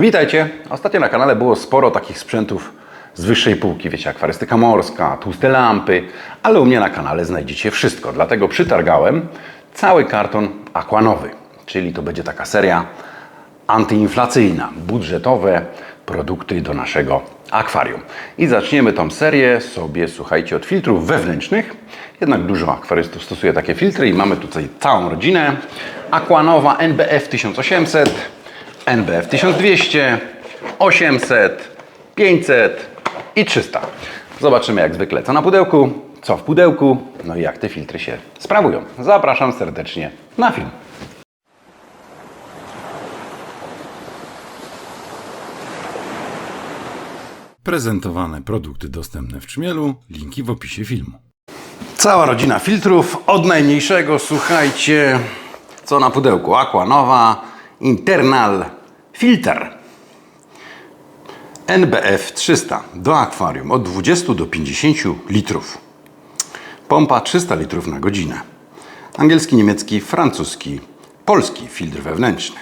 Witajcie. Ostatnio na kanale było sporo takich sprzętów z wyższej półki, wiecie, akwarystyka morska, tłuste lampy, ale u mnie na kanale znajdziecie wszystko. Dlatego przytargałem cały karton aquanowy, czyli to będzie taka seria antyinflacyjna, budżetowe produkty do naszego akwarium. I zaczniemy tą serię sobie, słuchajcie, od filtrów wewnętrznych. Jednak dużo akwarystów stosuje takie filtry i mamy tutaj całą rodzinę. Aquanowa NBF 1800, NBF 1200, 800, 500 i 300. Zobaczymy jak zwykle co na pudełku, co w pudełku, no i jak te filtry się sprawują. Zapraszam serdecznie na film. Prezentowane produkty dostępne w Czmielu, linki w opisie filmu. Cała rodzina filtrów, od najmniejszego, słuchajcie, co na pudełku. Aquanowa Internal Filter. NBF 300 do akwarium od 20 do 50 litrów. Pompa 300 litrów na godzinę. Angielski, niemiecki, francuski, polski filtr wewnętrzny.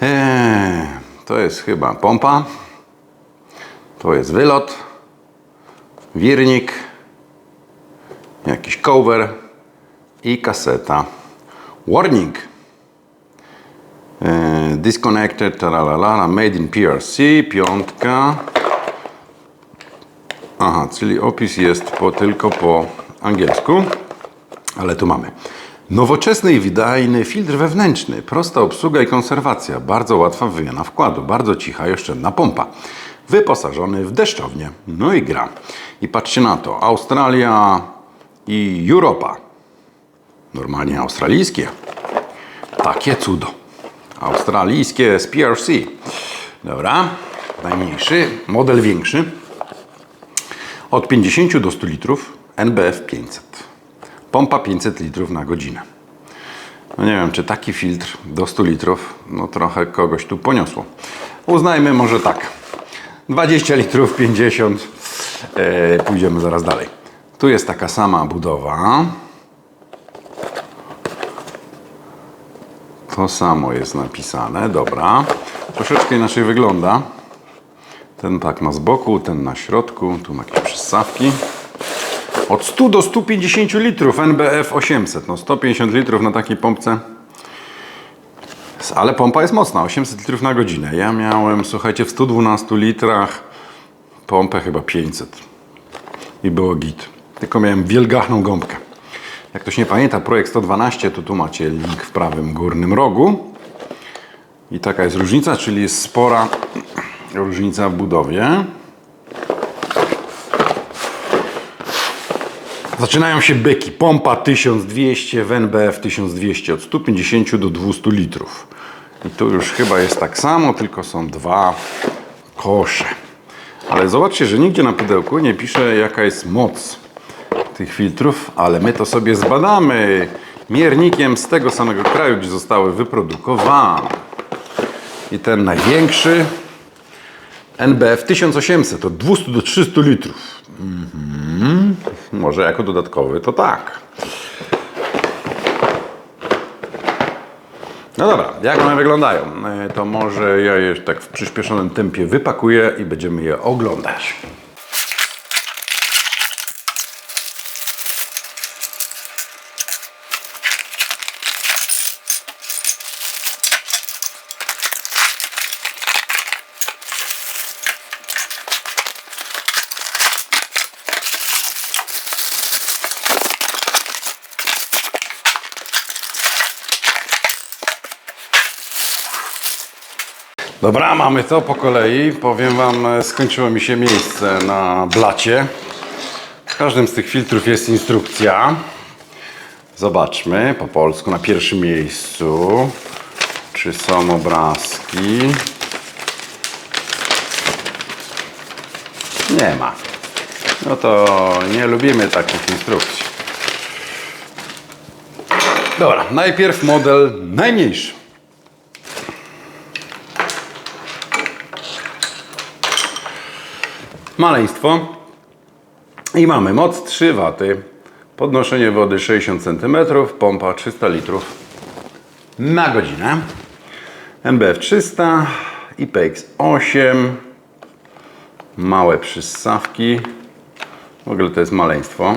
Eee, to jest chyba pompa. To jest wylot. Wirnik. Jakiś cover. I kaseta. Warning. Eee, disconnected, taralala, made in PRC, piątka. Aha, czyli opis jest po, tylko po angielsku, ale tu mamy. Nowoczesny i wydajny filtr wewnętrzny, prosta obsługa i konserwacja, bardzo łatwa wymiana wkładu, bardzo cicha i oszczędna pompa. Wyposażony w deszczownię. No i gra. I patrzcie na to, Australia i Europa. Normalnie australijskie. Takie cudo. Australijskie z PRC. Dobra, najmniejszy, model większy. Od 50 do 100 litrów NBF 500. Pompa 500 litrów na godzinę. No nie wiem, czy taki filtr do 100 litrów, no trochę kogoś tu poniosło. Uznajmy może tak. 20 litrów, 50. E, pójdziemy zaraz dalej. Tu jest taka sama budowa. To samo jest napisane, dobra. Troszeczkę inaczej wygląda. Ten tak ma z boku, ten na środku, tu ma jakieś przystawki. Od 100 do 150 litrów NBF 800. No 150 litrów na takiej pompce. Ale pompa jest mocna, 800 litrów na godzinę. Ja miałem, słuchajcie, w 112 litrach pompę chyba 500. I było git. Tylko miałem wielgachną gąbkę. Jak ktoś nie pamięta, projekt 112, to tu macie link w prawym górnym rogu. I taka jest różnica, czyli jest spora różnica w budowie. Zaczynają się byki. Pompa 1200 w NBF 1200 od 150 do 200 litrów. I tu już chyba jest tak samo, tylko są dwa kosze. Ale zobaczcie, że nigdzie na pudełku nie pisze jaka jest moc tych filtrów, ale my to sobie zbadamy miernikiem z tego samego kraju, gdzie zostały wyprodukowane. I ten największy NBF 1800 od 200 do 300 litrów. Mhm. Może jako dodatkowy to tak. No dobra, jak one wyglądają? E, To może ja je tak w przyspieszonym tempie wypakuję i będziemy je oglądać. Dobra, mamy to po kolei. Powiem Wam, e, skończyło mi się miejsce na blacie. W każdym z tych filtrów jest instrukcja. Zobaczmy po polsku na pierwszym miejscu, czy są obrazki. Nie ma. No to nie lubimy takich instrukcji. Dobra, najpierw model najmniejszy. Maleństwo. I mamy moc 3 W, podnoszenie wody 60 cm, pompa 300 litrów na godzinę. NBF 300, IPX 8, małe przyssawki. W ogóle to jest maleństwo.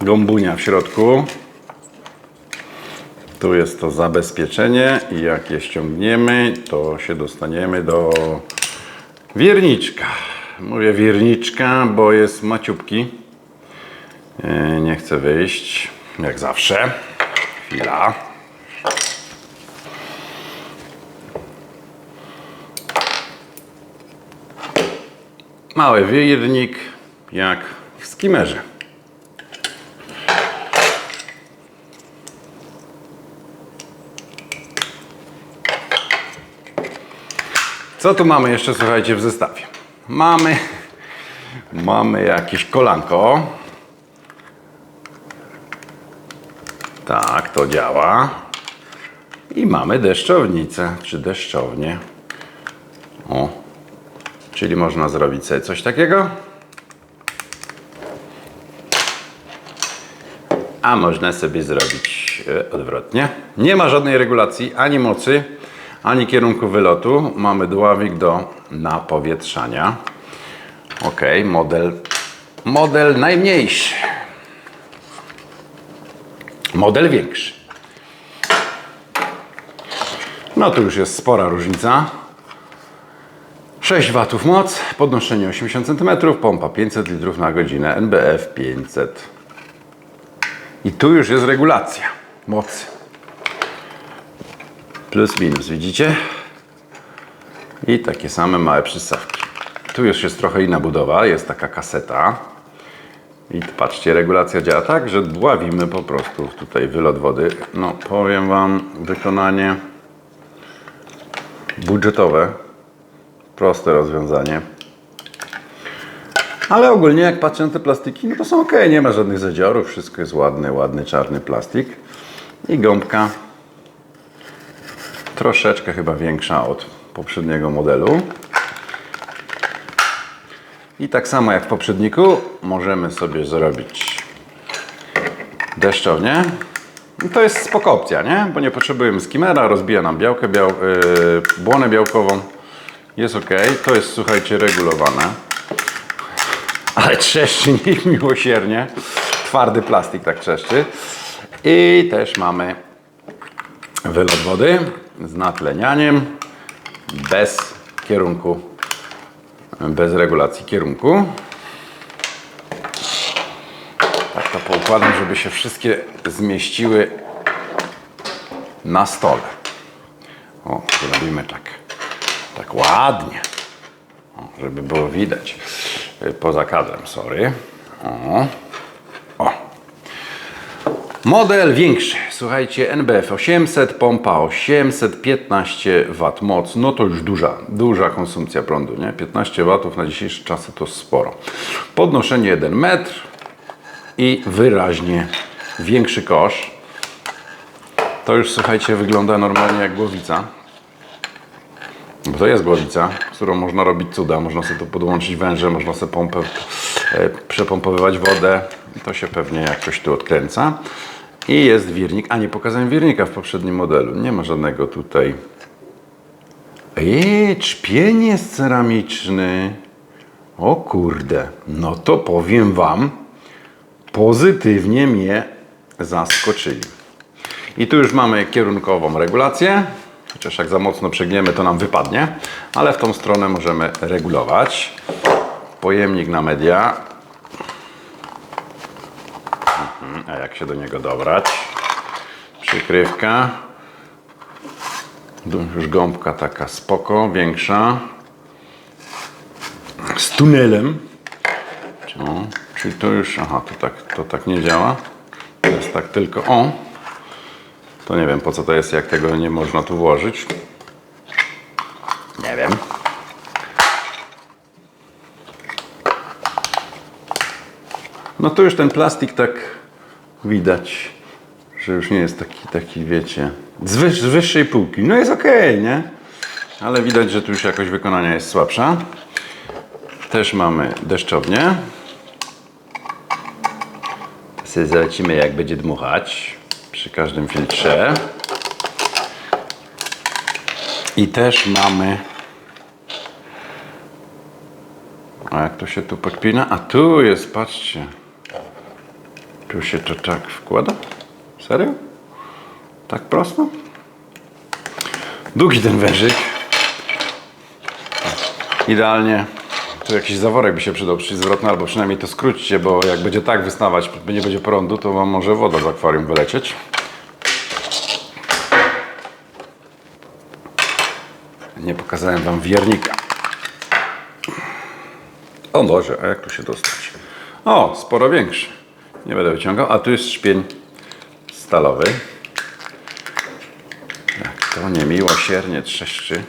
Gąbunia w środku. Tu jest to zabezpieczenie i jak je ściągniemy, to się dostaniemy do wierniczka. Mówię wierniczka, bo jest maciubki. E, Nie chcę wyjść, jak zawsze. Chwila. Mały wiernik, jak w skimerze. Co tu mamy jeszcze, słuchajcie, w zestawie? Mamy, mamy jakieś kolanko. Tak, to działa. I mamy deszczownicę, czy deszczownię. O, czyli można zrobić sobie coś takiego. A można sobie zrobić e, odwrotnie. Nie ma żadnej regulacji ani mocy, ani kierunku wylotu. Mamy dławik do napowietrzania. Ok, model, model najmniejszy. Model większy. No tu już jest spora różnica. 6 watów moc, podnoszenie 80 cm, pompa 500 litrów na godzinę, NBF 500. I tu już jest regulacja mocy. Plus minus, widzicie? I takie same małe przystawki. Tu już jest trochę inna budowa, jest taka kaseta. I patrzcie, regulacja działa tak, że dławimy po prostu tutaj wylot wody. No, powiem Wam, wykonanie budżetowe. Proste rozwiązanie. Ale ogólnie jak patrzę na te plastiki, no to są ok, nie ma żadnych zadziorów, wszystko jest ładny, ładny czarny plastik. I gąbka troszeczkę chyba większa od poprzedniego modelu. I tak samo jak w poprzedniku możemy sobie zrobić deszczownię. I to jest spoko opcja, nie? Bo nie potrzebujemy skimera, rozbija nam białkę, biał, yy, błonę białkową. Jest ok. To jest, słuchajcie, regulowane. Ale trzeszczy miłosiernie. Twardy plastik tak trzeszczy. I też mamy wylot wody z natlenianiem bez kierunku, bez regulacji kierunku. Tak to poukładam, żeby się wszystkie zmieściły na stole. O, tu robimy tak, tak ładnie, o, żeby było widać. Y, Poza kadrem, sorry. O. Model większy, słuchajcie, NBF 800, pompa 815 W moc, no to już duża, duża konsumpcja prądu, nie? 15 W na dzisiejsze czasy to sporo. Podnoszenie 1 metr i wyraźnie większy kosz. To już, słuchajcie, wygląda normalnie jak głowica. Bo to jest głowica, którą można robić cuda. Można sobie tu podłączyć węże, można sobie pompę, e, przepompowywać wodę. To się pewnie jakoś tu odkręca. I jest wirnik. A nie pokazałem wirnika w poprzednim modelu. Nie ma żadnego tutaj. Ej, czpień jest ceramiczny. O kurde. No to powiem Wam, pozytywnie mnie zaskoczyli. I tu już mamy kierunkową regulację. Chociaż jak za mocno przegniemy, to nam wypadnie. Ale w tą stronę możemy regulować. Pojemnik na media. Mhm, A jak się do niego dobrać? Przykrywka. Już gąbka taka spoko, większa. Z tunelem. O, czyli to już, aha, to tak, to tak nie działa. To jest tak tylko, o. To nie wiem po co to jest, jak tego nie można tu włożyć. Nie wiem. No to już ten plastik tak widać, że już nie jest taki, taki wiecie, z, wyż, z wyższej półki. No jest okej, nie? Ale widać, że tu już jakość wykonania jest słabsza. Też mamy deszczownię. Sobie zobaczymy jak będzie dmuchać. przy każdym filtrze. I też mamy. A jak to się tu podpina? A tu jest, patrzcie. Tu się to tak wkłada? Serio? Tak prosto? Długi ten wężyk. Idealnie. Tu jakiś zaworek by się przydał zwrotny, albo przynajmniej to skróćcie, bo jak będzie tak wystawać, nie będzie prądu, to wam może woda z akwarium wylecieć. Nie pokazałem wam wiernika. O Boże, a jak tu się dostać? O, sporo większy. Nie będę wyciągał. A tu jest szpień stalowy. Jak to niemiłosiernie trzeszczy.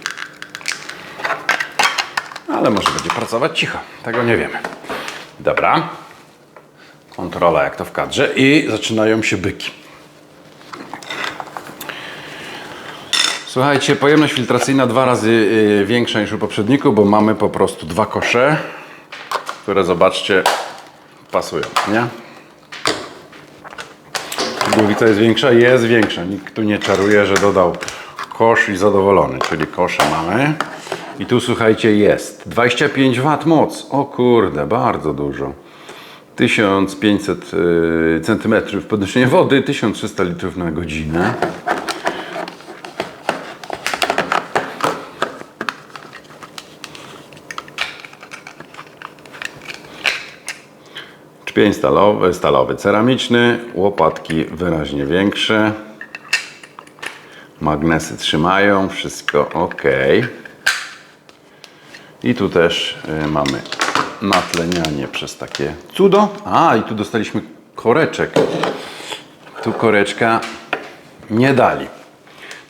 Ale może będzie pracować cicho. Tego nie wiemy. Dobra. Kontrola jak to w kadrze. I zaczynają się byki. Słuchajcie, pojemność filtracyjna dwa razy y, większa niż u poprzedniku, bo mamy po prostu dwa kosze, które zobaczcie pasują, nie? Głowica jest większa? Jest większa. Nikt tu nie czaruje, że dodał kosz i zadowolony, czyli kosze mamy. I tu słuchajcie jest 25 W moc. O kurde, bardzo dużo. 1500 y, cm podnoszenia wody, 1300 litrów na godzinę. Czpień stalowy, stalowy, ceramiczny, łopatki wyraźnie większe. Magnesy trzymają, wszystko ok. I tu też y, mamy natlenianie przez takie cudo. A, i tu dostaliśmy koreczek. Tu koreczka nie dali.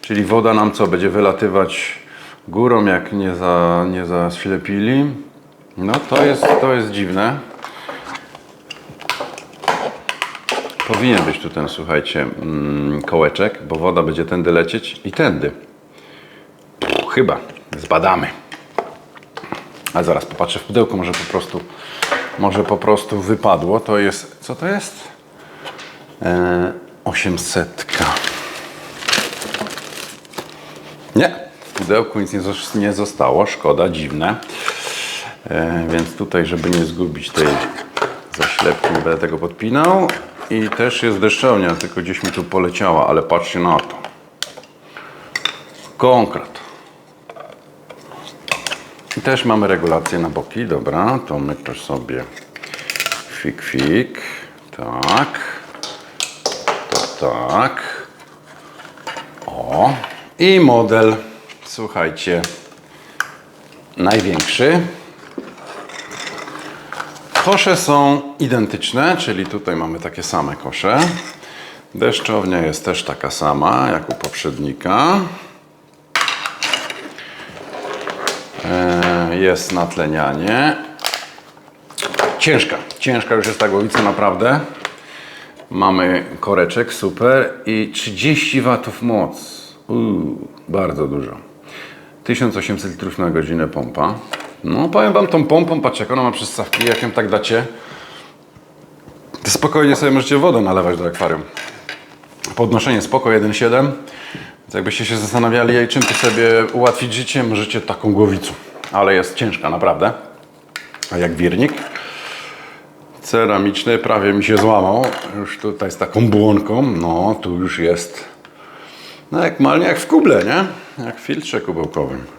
Czyli woda nam co, będzie wylatywać górą, jak nie, za, nie zaślepili? No to jest, to jest dziwne. Powinien być tu ten, słuchajcie, mm, kołeczek, bo woda będzie tędy lecieć i tędy. Chyba. Zbadamy. A zaraz popatrzę w pudełko, może po prostu, może po prostu wypadło. To jest, co to jest? E, 800. Nie, w pudełku nic nie zostało, szkoda, dziwne. E, więc tutaj, żeby nie zgubić tej zaślepki, nie będę tego podpinał. I też jest deszczownia, tylko gdzieś mi tu poleciała, ale patrzcie na to. Konkret. I też mamy regulację na boki, dobra, to my to sobie fik, fik, tak, to tak, o i model, słuchajcie, największy. Kosze są identyczne, czyli tutaj mamy takie same kosze. Deszczownia jest też taka sama jak u poprzednika. E, Jest natlenianie. Ciężka, ciężka już jest ta głowica naprawdę. Mamy koreczek, super i 30 watów moc. Uuu, bardzo dużo. 1800 litrów na godzinę pompa. No powiem wam tą pompą, patrzcie jak ona ma przystawki, jak ją tak dacie, to spokojnie sobie możecie wodę nalewać do akwarium. Podnoszenie spoko 1,7. Więc jakbyście się zastanawiali, czym tu sobie ułatwić życie, możecie taką głowicą. Ale jest ciężka, naprawdę. A jak wirnik. Ceramiczny, prawie mi się złamał. Już tutaj z taką błonką. No, tu już jest. No jak malnie jak w kuble, nie? Jak w filtrze kubełkowym.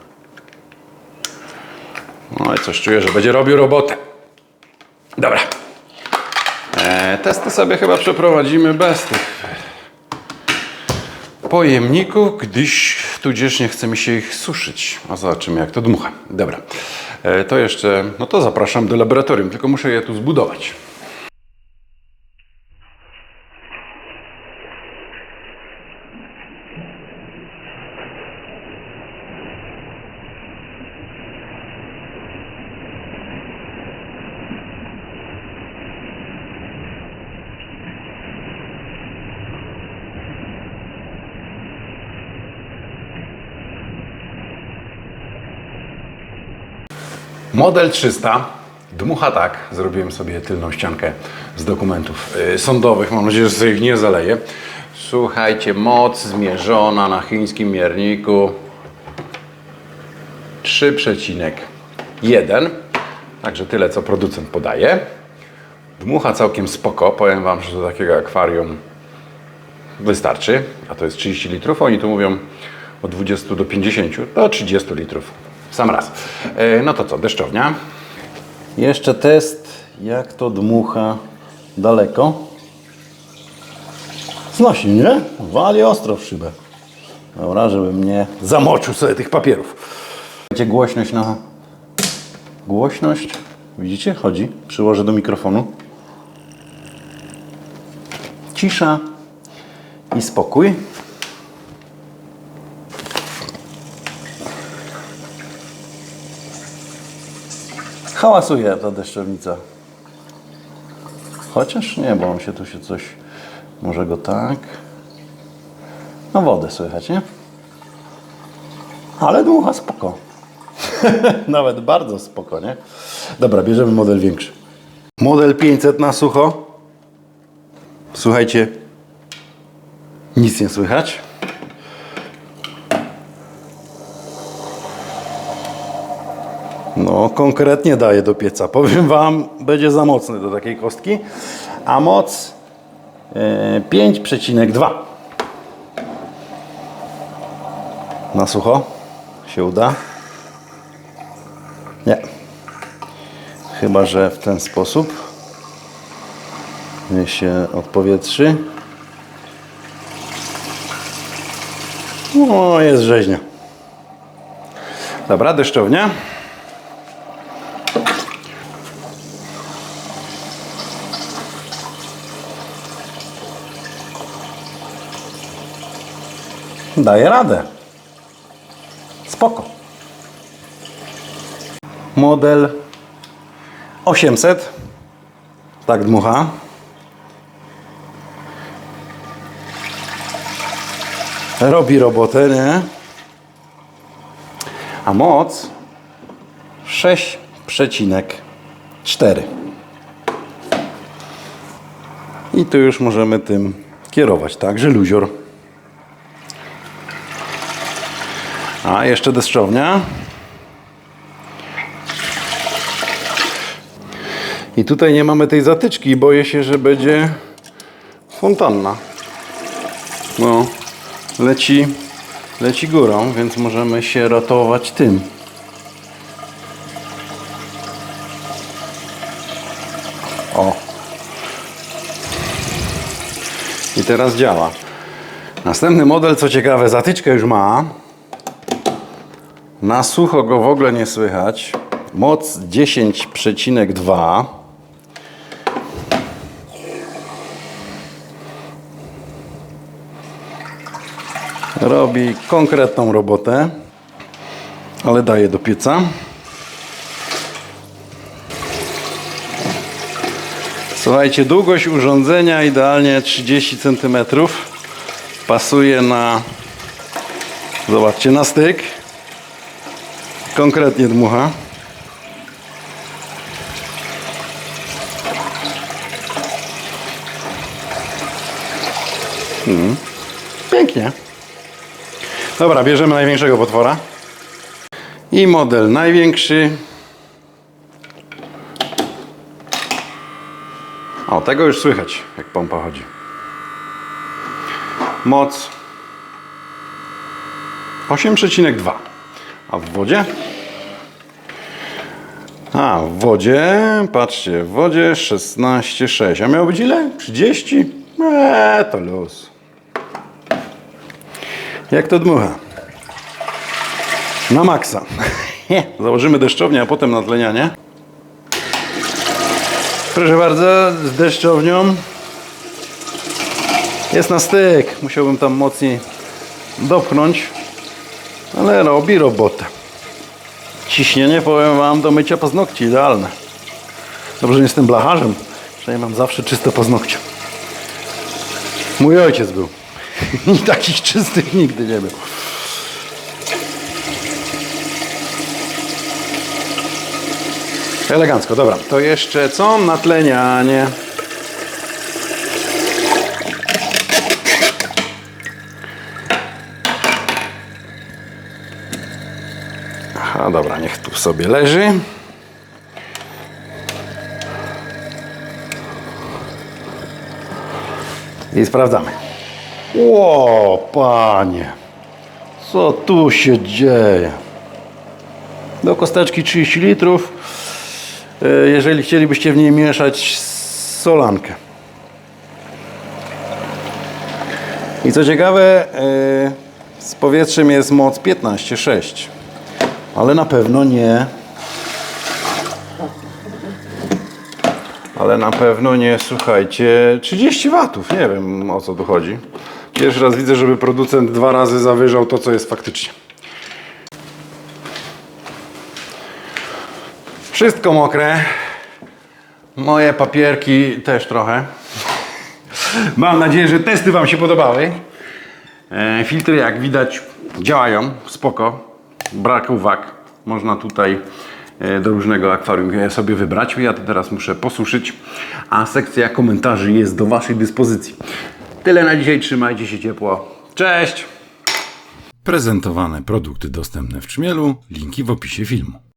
No i coś czuję, że będzie robił robotę. Dobra. E, testy sobie chyba przeprowadzimy bez tych pojemników, gdyż tudzież nie chcemy się ich suszyć. A zobaczymy jak to dmucha. Dobra. E, to jeszcze, no to zapraszam do laboratorium, tylko muszę je tu zbudować. Model 300 dmucha tak. Zrobiłem sobie tylną ściankę z dokumentów y, sądowych. Mam nadzieję, że sobie ich nie zaleję. Słuchajcie, moc zmierzona na chińskim mierniku 3,1. Także tyle, co producent podaje. Dmucha całkiem spoko. Powiem Wam, że do takiego akwarium wystarczy. A to jest 30 litrów. Oni tu mówią od 20 do 50 do 30 litrów. Sam raz. E, No to co, deszczownia. Jeszcze test, jak to dmucha daleko. Znosi, nie? Wali ostro w szybę. Dobra, żebym nie zamoczył sobie tych papierów. Wiecie, głośność na... Głośność, widzicie? Chodzi. Przyłożę do mikrofonu. Cisza i spokój. Hałasuje ta deszczownica. Chociaż nie, bo on się tu się coś... Może go tak... No wodę słychać, nie? Ale dmucha spoko. Nawet bardzo spoko, nie? Dobra, bierzemy model większy. Model 500 na sucho. Słuchajcie, nic nie słychać. No, konkretnie daje do pieca. Powiem Wam, będzie za mocny do takiej kostki. A moc e, 5,2. Na sucho się uda. Nie. Chyba, że w ten sposób. Niech się odpowietrzy. No, jest rzeźnia. Dobra, deszczownia. Daje radę. Spoko. Model 800. Tak dmucha. Robi robotę, nie? A moc 6,4. I tu już możemy tym kierować, tak? Że luzior. A jeszcze deszczownia. I tutaj nie mamy tej zatyczki. Boję się, że będzie fontanna. No, leci, leci górą, więc możemy się ratować tym. O. I teraz działa. Następny model, co ciekawe, zatyczkę już ma. Na sucho go w ogóle nie słychać. Moc 10,2. Robi konkretną robotę, ale daje do pieca. Słuchajcie, długość urządzenia idealnie 30 cm. Pasuje na, zobaczcie, na styk. Konkretnie dmucha. Hmm. Pięknie. Dobra, bierzemy największego potwora. I model największy. O, tego już słychać, jak pompa chodzi. Moc 8,2. A w wodzie? W wodzie, patrzcie, w wodzie 16,6. A miało być ile? 30? Eee, to luz. Jak to dmucha? Na maksa. Założymy deszczownię, a potem natlenianie. Proszę bardzo, z deszczownią. Jest na styk. Musiałbym tam mocniej dopchnąć. Ale robi robotę. Ciśnienie, powiem Wam, do mycia paznokci idealne. Dobrze, że nie jestem blacharzem, ja mam zawsze czyste paznokcie. Mój ojciec był. I takich czystych nigdy nie był. Elegancko, dobra. To jeszcze co? Natlenianie. A dobra, niech tu sobie leży. I sprawdzamy. O, panie. Co tu się dzieje? Do kosteczki 30 litrów. E, Jeżeli chcielibyście w niej mieszać solankę. I co ciekawe, e, z powietrzem jest moc 15,6. Ale na pewno nie. Ale na pewno nie, słuchajcie, 30 watów. Nie wiem o co tu chodzi. Pierwszy raz widzę, żeby producent dwa razy zawyżał to, co jest faktycznie. Wszystko mokre. Moje papierki też trochę. Mam nadzieję, że testy Wam się podobały. E, filtry, jak widać, działają spoko. Brak uwag. Można tutaj e, do różnego akwarium sobie wybrać. Ja to teraz muszę posuszyć, a sekcja komentarzy jest do Waszej dyspozycji. Tyle na dzisiaj. Trzymajcie się ciepło. Cześć! Prezentowane produkty dostępne w Czmielu. Linki w opisie filmu.